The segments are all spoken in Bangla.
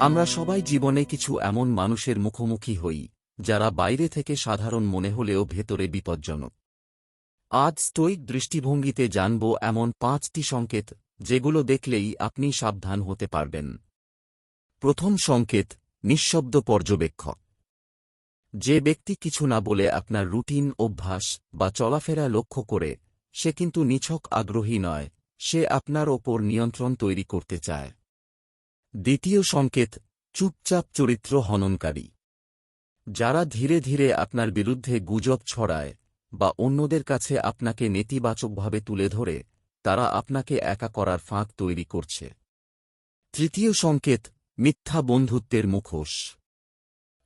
আমরা সবাই জীবনে কিছু এমন মানুষের মুখোমুখি হই, যারা বাইরে থেকে সাধারণ মনে হলেও ভেতরে বিপজ্জনক। আজ স্টোইক দৃষ্টিভঙ্গিতে জানব এমন পাঁচটি সংকেত, যেগুলো দেখলেই আপনি সাবধান হতে পারবেন। প্রথম সংকেত, নিঃশব্দ পর্যবেক্ষক। যে ব্যক্তি কিছু না বলে আপনার রুটিন, অভ্যাস বা চলাফেরা লক্ষ্য করে, সে কিন্তু নিছক আগ্রহী নয়, সে আপনার ওপর নিয়ন্ত্রণ তৈরি করতে চায়। দ্বিতীয় সংকেত, চুপচাপ চরিত্র হননকারী। যারা ধীরে ধীরে আপনার বিরুদ্ধে গুজব ছড়ায় বা অন্যদের কাছে আপনাকে নেতিবাচকভাবে তুলে ধরে, তারা আপনাকে একা করার ফাঁক তৈরি করছে। তৃতীয় সংকেত, মিথ্যা বন্ধুত্বের মুখোশ।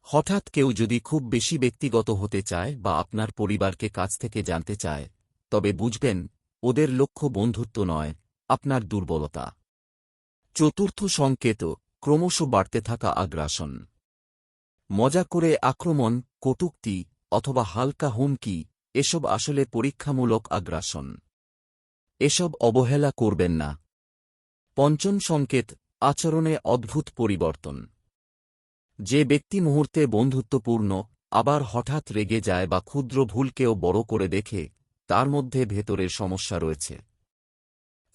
হঠাৎ কেউ যদি খুব বেশি ব্যক্তিগত হতে চায় বা আপনার পরিবারকে কাছ থেকে জানতে চায়, তবে বুঝবেন, ওদের লক্ষ্য বন্ধুত্ব নয়, আপনার দুর্বলতা। চতুর্থ সংকেত ক্রমশ বাড়তে থাকা আগ্রাসন। মজা করে আক্রমণ, কটুক্তি অথবা হালকা হুমকি, এসব আসলে পরীক্ষামূলক আগ্রাসন। এসব অবহেলা করবেন না। পঞ্চম সংকেত, আচরণে অদ্ভুত পরিবর্তন। যে ব্যক্তি মুহূর্তে বন্ধুত্বপূর্ণ, আবার হঠাৎ রেগে যায় বা ক্ষুদ্র ভুলকেও বড় করে দেখে, তার মধ্যে ভেতরের সমস্যা রয়েছে।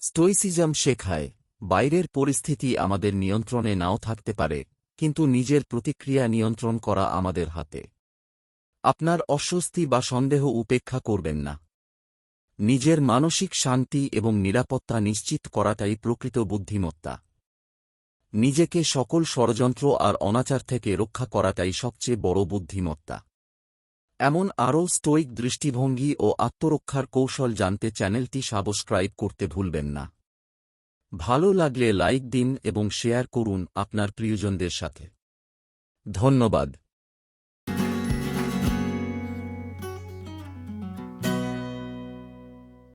স্টোইসিজম শেখায়। বাইরের পরিস্থিতি আমাদের নিয়ন্ত্রণে নাও থাকতে পারে, কিন্তু নিজের প্রতিক্রিয়া নিয়ন্ত্রণ করা আমাদের হাতে। আপনার অস্বস্তি বা সন্দেহ উপেক্ষা করবেন না। নিজের মানসিক শান্তি এবং নিরাপত্তা নিশ্চিত করাটাই প্রকৃত বুদ্ধিমত্তা। নিজেকে সকল ষড়যন্ত্র আর অনাচার থেকে রক্ষা করাটাই সবচেয়ে বড় বুদ্ধিমত্তা। এমন আরও স্টোইক দৃষ্টিভঙ্গি ও আত্মরক্ষার কৌশল জানতে চ্যানেলটি সাবস্ক্রাইব করতে ভুলবেন না। ভালো লাগলে লাইক দিন এবং শেয়ার করুন আপনার প্রিয়জনদের সাথে। ধন্যবাদ।